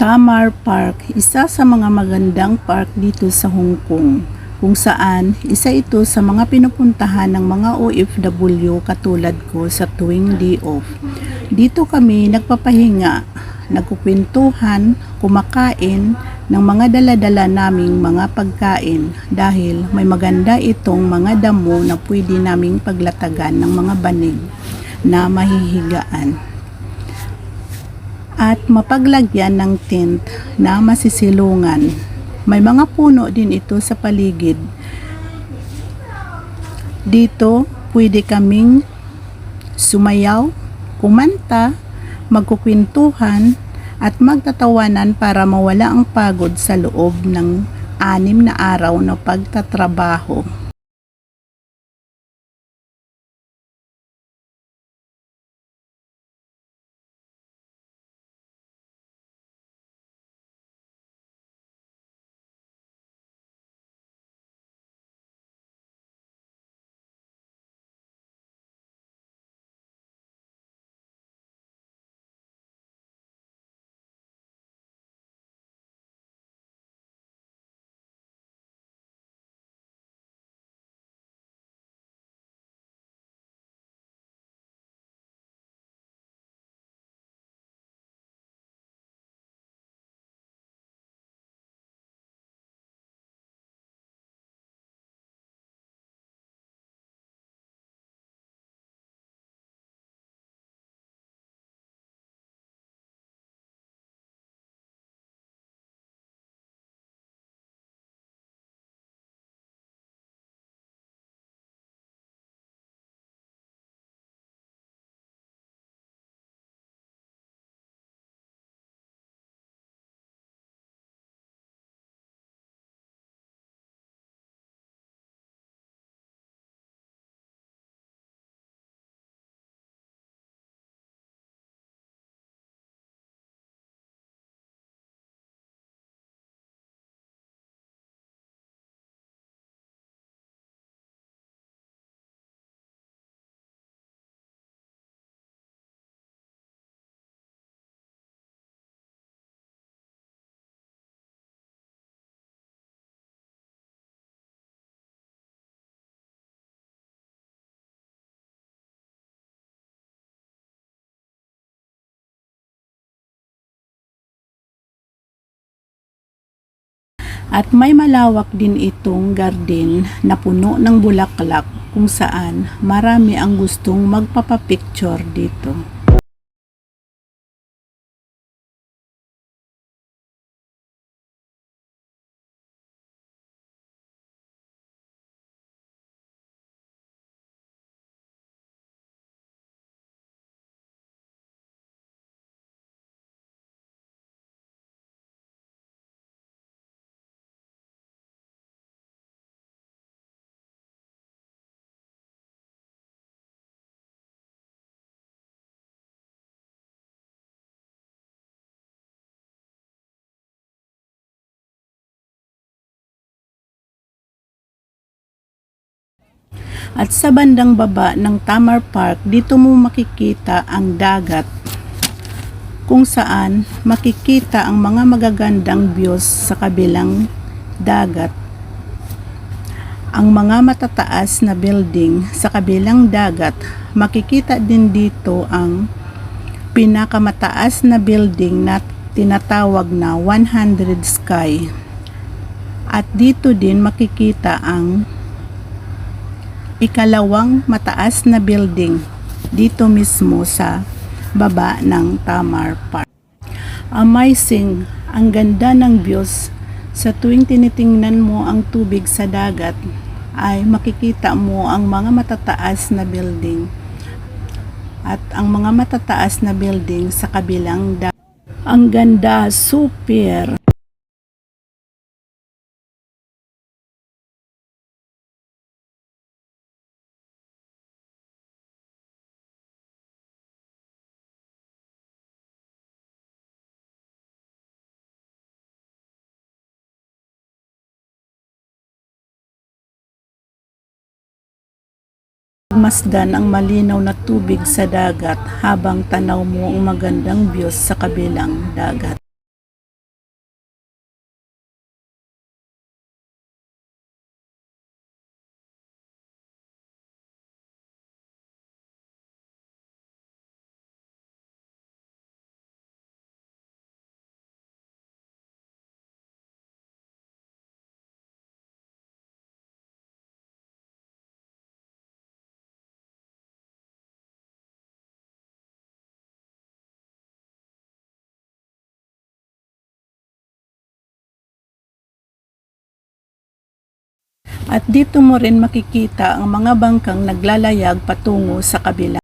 Tamar Park, isa sa mga magandang park dito sa Hong Kong, kung saan isa ito sa mga pinupuntahan ng mga OFW katulad ko sa tuwing day off. Dito kami nagpapahinga, nagkukwentuhan, kumakain ng mga daladala naming mga pagkain dahil may maganda itong mga damo na pwede naming paglatagan ng mga banig na mahihigaan at mapaglagyan ng tent na masisilungan. May mga puno din ito sa paligid. Dito, pwede kaming sumayaw, kumanta, magkukwentuhan, at magtatawanan para mawala ang pagod sa loob ng anim na araw na pagtatrabaho. At may malawak din itong garden na puno ng bulaklak kung saan marami ang gustong magpapapicture dito. At sa bandang baba ng Tamar Park, dito mo makikita ang dagat kung saan makikita ang mga magagandang views sa kabilang dagat. Ang mga matataas na building sa kabilang dagat, makikita din dito ang pinakamataas na building na tinatawag na 100 Sky. At dito din makikita ang ikalawang mataas na building dito mismo sa baba ng Tamar Park. Amazing, ang ganda ng views sa tuwing tinitingnan mo ang tubig sa dagat ay makikita mo ang mga matataas na building at ang mga matataas na building sa kabilang dagat. Ang ganda, super! Masdan ang malinaw na tubig sa dagat habang tanaw mo ang magandang views sa kabilang dagat. At dito mo rin makikita ang mga bangkang naglalayag patungo sa kabila.